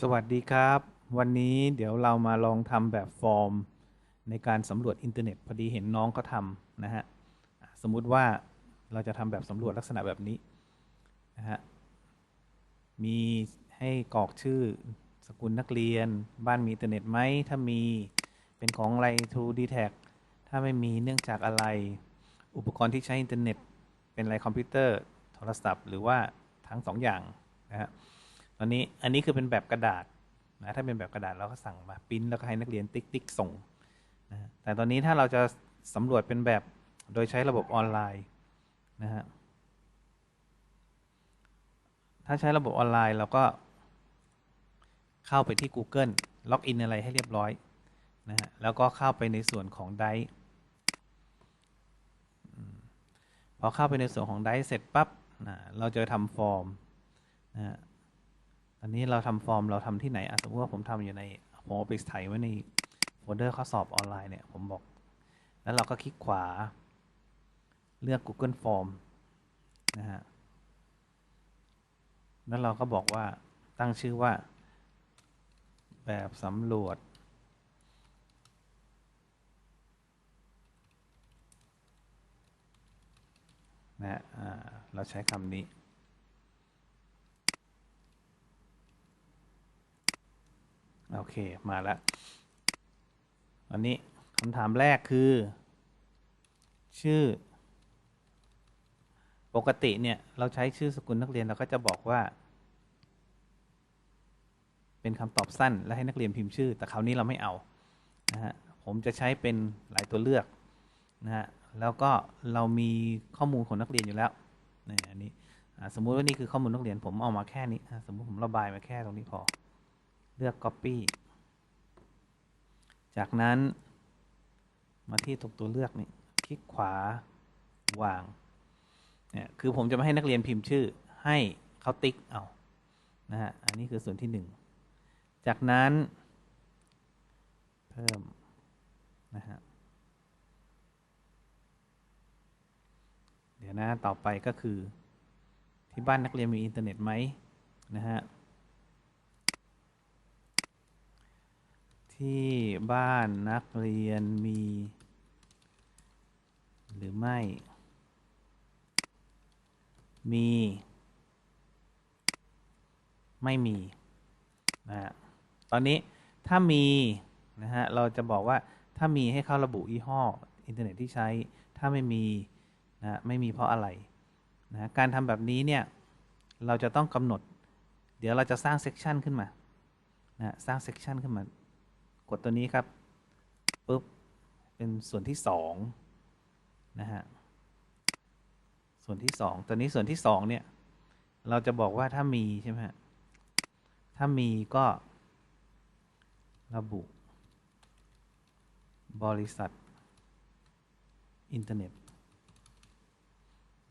สวัสดีครับ วันนี้เดี๋ยวเรามาลองทำแบบฟอร์ม ในการสำรวจอินเทอร์เน็ต พอดีเห็นน้องเขาทำนะฮะสมมุติว่าเราจะทำแบบสำรวจลักษณะแบบนี้นะฮะมีให้กรอกชื่อสกุลนักเรียน บ้านมีอินเทอร์เน็ตไหมถ้ามีเป็นของอะไร True d t a c ถ้าไม่มีเนื่องจากอะไร อุปกรณ์ที่ใช้อินเทอร์เน็ต เป็นอะไรคอมพิวเตอร์โทรศัพท์ หรือว่าทั้งสองอย่างนะฮะ อนนี้อันนี้คือเป็นแบบกระดาษนะถ้าเป็นแบบกระดาษเราก็สั่งมาปริ้นแล้วก็ให้นักเรียนติ๊กติ๊กส่งนะแต่ตอนนี้ถ้าเราจะสำรวจเป็นแบบโดยใช้ระบบออนไลน์นะฮะถ้าใช้ระบบออนไลน์เราก็เข้าไปที่ Google ล็อกอินอะไรให้เรียบร้อยนะฮะแล้วก็เข้าไปในส่วนของไดพอเข้าไปในส่วนของไดเสร็จปั๊บนะเราจะทำฟอร์มนะฮะ อันนี้เราทำฟอร์มเราทำที่ไหนอะสมมติว่าผมทำอยู่ในผมเอาไปถ่ายไว้ในโฟลเดอร์ข้อสอบออนไลน์เนี่ยผมบอก แล้วเราก็คลิกขวา เลือก Google Form นะฮะแล้วเราก็บอกว่าตั้งชื่อว่า แบบสำรวจ นะฮะอ่าเราใช้คำนี้ โอเค มาแล้ว อันนี้คำถามแรกคือ ชื่อ ปกติเนี่ย เราใช้ชื่อสกุลนักเรียนเราก็จะบอกว่า เป็นคำตอบสั้น และให้นักเรียนพิมพ์ชื่อ แต่คราวนี้เราไม่เอานะฮะผมจะใช้เป็นหลายตัวเลือกนะฮะแล้วก็เรามีข้อมูลของนักเรียนอยู่แล้วนี่อันนี้สมมุติว่านี่คือข้อมูลนักเรียนผมเอามาแค่นี้ สมมุติผมระบายมาแค่ตรงนี้พอ เลือก Copy จากนั้นมาที่ตรงตัวเลือกนี่คลิกขวาวางเนี่ยคือผมจะไม่ให้นักเรียนพิมพ์ชื่อ ให้เขาติ๊กเอานะฮะอันนี้คือส่วนที่หนึ่งจากนั้นเพิ่มนะฮะเดี๋ยวนะต่อไปก็คือที่บ้านนักเรียนมีอินเทอร์เน็ตไหมนะฮะ ที่บ้านนักเรียนมี หรือไม่ มี ไม่มีนะฮะตอนนี้ถ้ามีนะฮะเราจะบอกว่าถ้ามีให้เขาระบุยี่ห้ออินเทอร์เน็ตที่ใช้ ถ้าไม่มีนะไม่มีเพราะอะไรนะการทำแบบนี้เนี่ยเราจะต้องกำหนด เดี๋ยวเราจะสร้างเซกชันขึ้นมานะสร้างเซกชันขึ้นมา กดตัวนี้ครับปุ๊บเป็นส่วนที่สองนะฮะส่วนที่สองตัวนี้ส่วนที่สองเนี่ย เราจะบอกว่าถ้ามีใช่ไหมฮะถ้ามีก็ระบุ บริษัท อินเทอร์เน็ต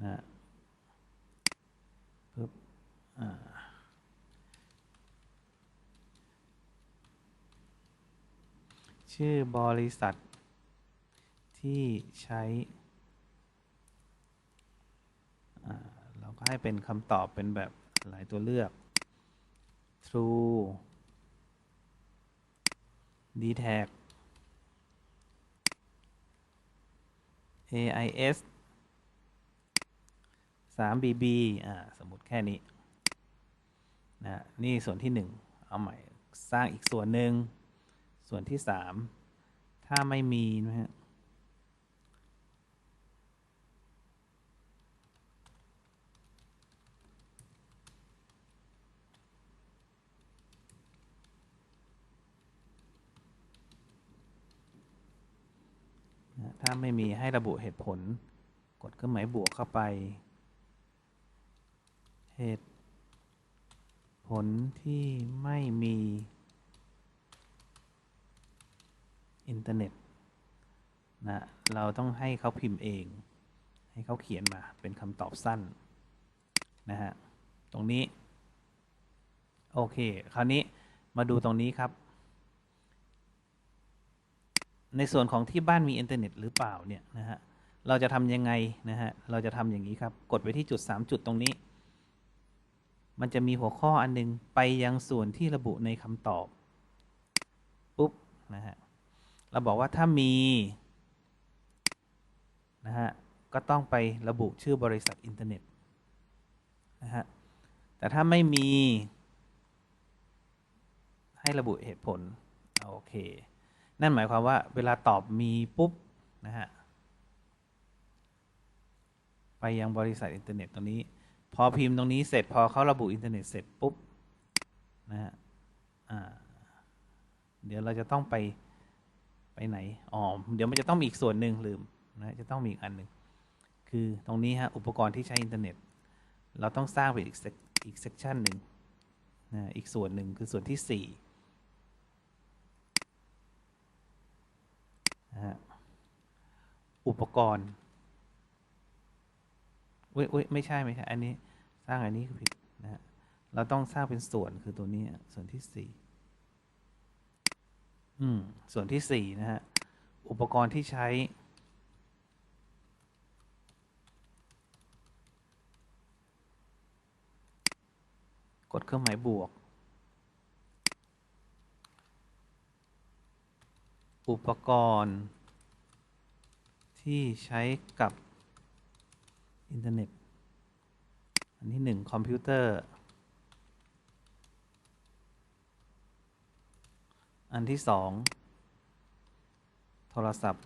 นะปุ๊บอ่า ชื่อบริษัท ที่ใช้เราก็ให้เป็นคำตอบเป็นแบบหลายตัวเลือก True d t a c AIS 3 BB อ่า สมมติแค่นี้ นะ นี่ส่วนที่หนึ่งเอาใหม่ สร้างอีกส่วนหนึ่ง ส่วนที่สามถ้าไม่มีนะฮะถ้าไม่มีให้ระบุเหตุผล กดเครื่องหมายบวกเข้าไป เหตุผลที่ไม่มี อินเทอร์เน็ตนะเราต้องให้เขาพิมพ์เอง ให้เขาเขียนมาเป็นคำตอบสั้นนะฮะตรงนี้ โอเค คราวนี้มาดูตรงนี้ครับ ในส่วนของที่บ้านมีอินเทอร์เน็ตหรือเปล่าเนี่ยนะฮะเราจะทำยังไงนะฮะเราจะทำอย่างนี้ครับ กดไปที่จุด 3 จุดตรงนี้ มันจะมีหัวข้ออันนึง ไปยังส่วนที่ระบุในคำตอบ ปุ๊บนะฮะ เราบอกว่าถ้ามีนะฮะก็ต้องไประบุชื่อบริษัทอินเทอร์เน็ตนะฮะแต่ถ้าไม่มี ให้ระบุเหตุผลโอเค นั่นหมายความว่าเวลาตอบมีปุ๊บนะฮะไปยังบริษัทอินเทอร์เน็ตตรงนี้ พอพิมพ์ตรงนี้เสร็จพอเขาระบุอินเทอร์เน็ตเสร็จปุ๊บนะฮะเดี๋ยวเราจะต้องไป ไปไหนอ๋อเดี๋ยวมันจะต้องมีอีกส่วนหนึ่งลืมนะจะต้องมีอีกอันหนึ่งคือตรงนี้ฮะอุปกรณ์ที่ใช้อินเทอร์เน็ต เราต้องสร้างเป็นอีกอีกเซกชันหนึ่งนะอีกส่วนหนึ่งคือส่วนที่สี่นะฮะอุปกรณ์เว้ยเว้ยไม่ใช่ไม่ใช่ อันนี้สร้างอันนี้คือผิดนะฮะเราต้องสร้างเป็นส่วนคือตัวนี้ส่วนที่สี่ อืม ส่วนที่สี่นะฮะ อุปกรณ์ที่ใช้ กดเครื่องหมายบวก อุปกรณ์ ที่ใช้กับ อินเทอร์เน็ต อันที่หนึ่งคอมพิวเตอร์ อันที่สองโทรศัพท์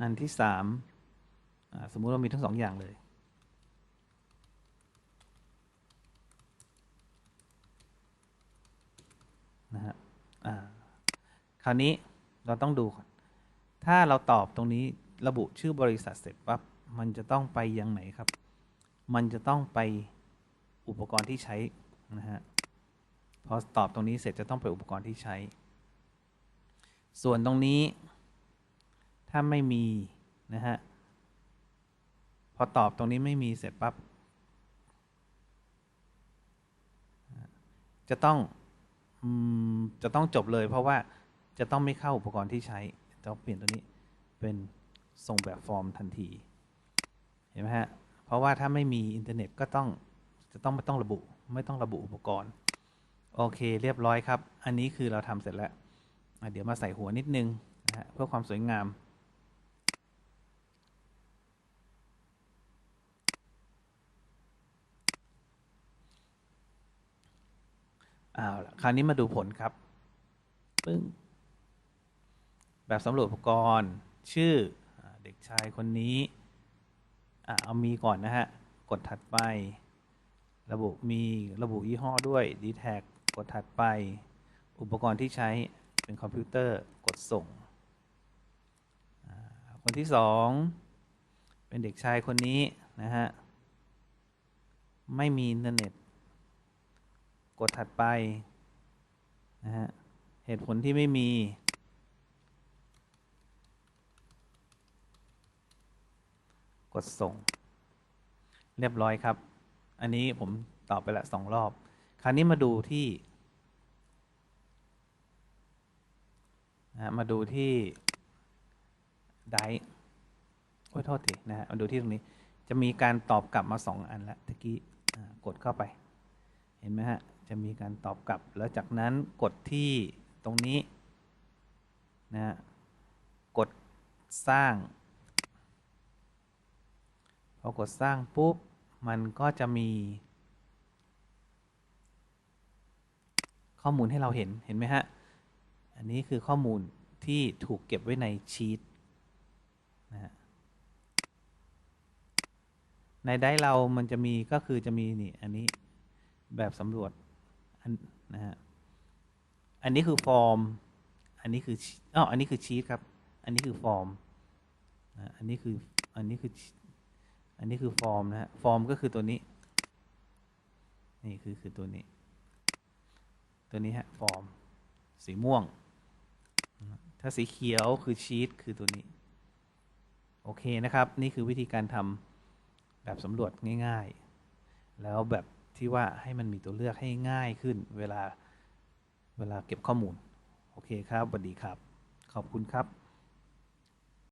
อันที่สามสมมุติว่ามีทั้งสองอย่างเลยนะฮะคราวนี้เราต้องดูก่อน ถ้าเราตอบตรงนี้ ระบุชื่อบริษัทเสร็จปั๊บมันจะต้องไปยังไหนครับ มันจะต้องไปอุปกรณ์ที่ใช้นะฮะพอตอบตรงนี้เสร็จจะต้องไปอุปกรณ์ที่ใช้ ส่วนตรงนี้ ถ้าไม่มีนะฮะพอตอบตรงนี้ไม่มีเสร็จปั๊บจะต้องจะต้องจบเลยเพราะว่าจะต้องไม่เข้าอุปกรณ์ที่ใช้ต้องเปลี่ยนตัวนี้เป็น ส่งแบบฟอร์มทันทีเห็นไหมฮะเพราะว่าถ้าไม่มีอินเทอร์เน็ตก็ต้องจะต้องไม่ต้องระบุ ไม่ต้องระบุอุปกรณ์ โอเคเรียบร้อยครับ อันนี้คือเราทำเสร็จแล้ว เดี๋ยวมาใส่หัวนิดนึงนะฮะเพื่อความสวยงามเอาละคราวนี้มาดูผลครับปึ้งแบบสำรวจอุปกรณ์ ชื่อ เด็กชายคนนี้เอามีก่อนนะฮะ กดถัดไป ระบุมีระบุยี่ห้อด้วย d t แทกดถัดไป อุปกรณ์ที่ใช้เป็นคอมพิวเตอร์กดส่ง คนที่สองเป็นเด็กชายคนนี้นะฮะ ไม่มีอินเทอร์เน็ต กดถัดไปนะฮะเหตุผลที่ไม่มี กดส่ง เรียบร้อยครับ อันนี้ผมตอบไปละสองรอบ คราวนี้มาดูที่นะมาดูที่ไดโอ้ยโทษทีนะฮะมาดูที่ตรงนี้ จะมีการตอบกลับมาสองอันแล้วตะกี้กดเข้าไป เห็นไหมฮะ จะมีการตอบกลับ แล้วจากนั้นกดที่ตรงนี้นะกดสร้าง พอกดสร้างปุ๊บ มันก็จะมี ข้อมูลให้เราเห็น เห็นไหมฮะ อันนี้คือข้อมูลที่ถูกเก็บไว้ในชีตนะฮะ ในได้เรามันจะมีก็คือจะมีนี่อันนี้แบบสำรวจอันนะฮะ อันนี้คือฟอร์ม อันนี้คืออ๋ออันนี้คือชีตครับ อันนี้คือฟอร์ม อันนี้คือ อันนี้คือ อันนี้คือฟอร์มนะฮะ ฟอร์มก็คือตัวนี้ นี่คือคือตัวนี้ ตัวนี้ฮะ ฟอร์ม สีม่วง ถ้าสีเขียวคือชีตคือตัวนี้ โอเคนะครับ นี่คือวิธีการทำแบบสำรวจง่ายๆ แล้วแบบที่ว่าให้มันมีตัวเลือกให้ง่ายขึ้น เวลาเวลาเก็บข้อมูล โอเคครับสวัสดีครับ ขอบคุณครับ